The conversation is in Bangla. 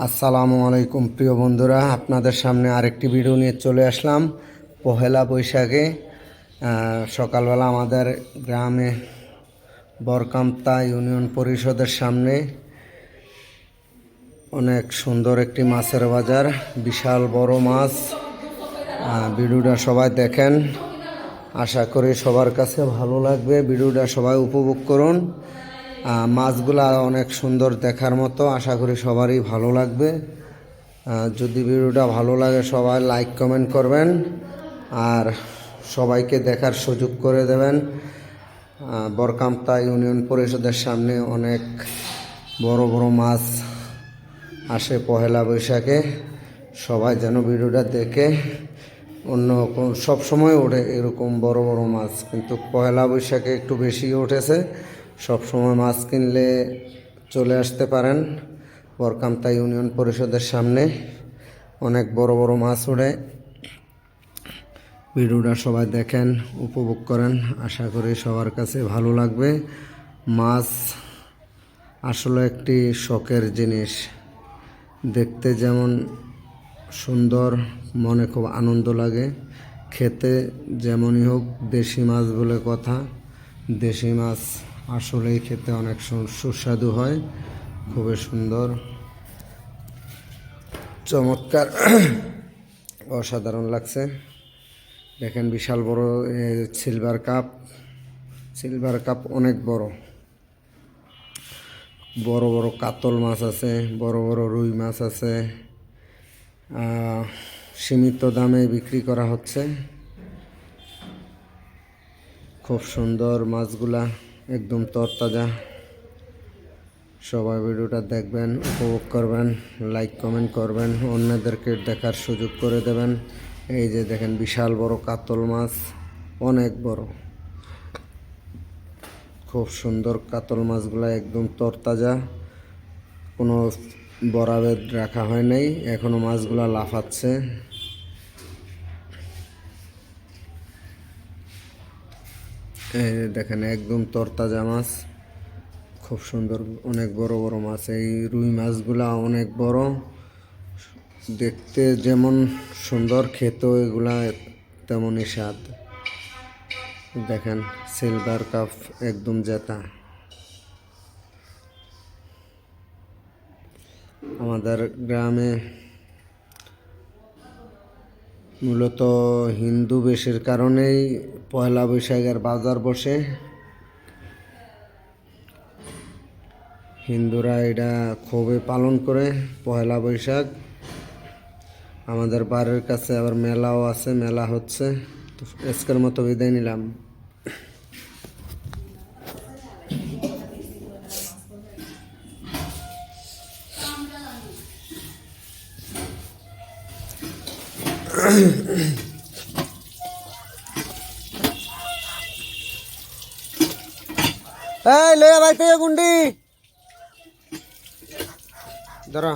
আসসালামু আলাইকুম, প্রিয় বন্ধুরা। আপনাদের সামনে আরেকটি ভিডিও নিয়ে চলে আসলাম। পহেলা বৈশাখে সকালবেলা আমাদের গ্রামে বরকামতা ইউনিয়ন পরিষদের সামনে অনেক সুন্দর একটি মাছের বাজার, বিশাল বড় মাছ। ভিডিওটা সবাই দেখেন। আশা করি সবার কাছে ভালো লাগবে। ভিডিওটা সবাই উপভোগ করুন। মাছগুলা অনেক সুন্দর দেখার মতো। আশা করি সবারই ভালো লাগবে। যদি ভিডিওটা ভালো লাগে, সবাই লাইক, কমেন্ট করবেন। আর সবাইকে দেখার সুযোগ করে দেবেন। বরকামতা ইউনিয়ন পরিষদের সামনে অনেক বড় বড় মাছ আসে পহেলা বৈশাখে। সবাই যেন ভিডিওটা দেখে। অন্য সব সময় ওঠে এরকম বড় বড় মাছ, কিন্তু পহেলা বৈশাখে একটু বেশি উঠেছে। সব সময় মাছ কিনলে চলে আসতে পারেন বরকামতা ইউনিয়ন পরিষদের সামনে। অনেক বড় বড় মাছ ওঠে ভিডিওটা সবাই দেখেন, উপভোগ করেন। আশা করি সবার কাছে ভালো লাগবে। মাছ আসলে একটি শখের জিনিস। দেখতে যেমন সুন্দর, মনে খুব আনন্দ লাগে। খেতে যেমনই হোক, দেশি মাছ বলে কথা। দেশি মাছ আসলেই খেতে অনেক সুস্বাদু হয়, খুবই সুন্দর। চমৎকার। অসাধারণ লাগছে। দেখেন বিশাল বড় সিলভার কাপ সিলভার কাপ অনেক বড়। বড় বড় কাতল মাছ আছে, বড় বড় রুই মাছ আছে। সীমিত দামে বিক্রি করা হচ্ছে। খুব সুন্দর মাছগুলা। একদম তরতাজা। সবাই ভিডিওটা দেখবেন, উপভোগ করবেন লাইক কমেন্ট করবেন, অন্যদেরকে দেখার সুযোগ করে দেবেন। এই যে দেখেন, বিশাল বড় কাতল মাছ, অনেক বড়। খুব সুন্দর কাতল মাছগুলো একদম তরতাজা। কোনো বরাবেদ রাখা হয় নাই, এখনও মাছগুলো লাফাচ্ছে এই যে দেখেন, একদম তরতাজা মাছ। খুব সুন্দর, অনেক বড় বড় মাছ। এই রুই মাছগুলা অনেক বড়। দেখতে যেমন সুন্দর, খেতেও এগুলা তেমনই স্বাদ। দেখেন সিলভার কাপ একদম জেতা। আমাদের গ্রামে মূলত হিন্দু বেশের কারণেই পয়লা বৈশাখের বাজার বসে। হিন্দুরা এটা খুবই পালন করে পয়লা বৈশাখ। আমাদের বাড়ির কাছে আবার মেলাও আছে, মেলা হচ্ছে। তো আজকের মতো বিদায় নিলাম। এই লয়া ভাই গুন্ডি। ধরো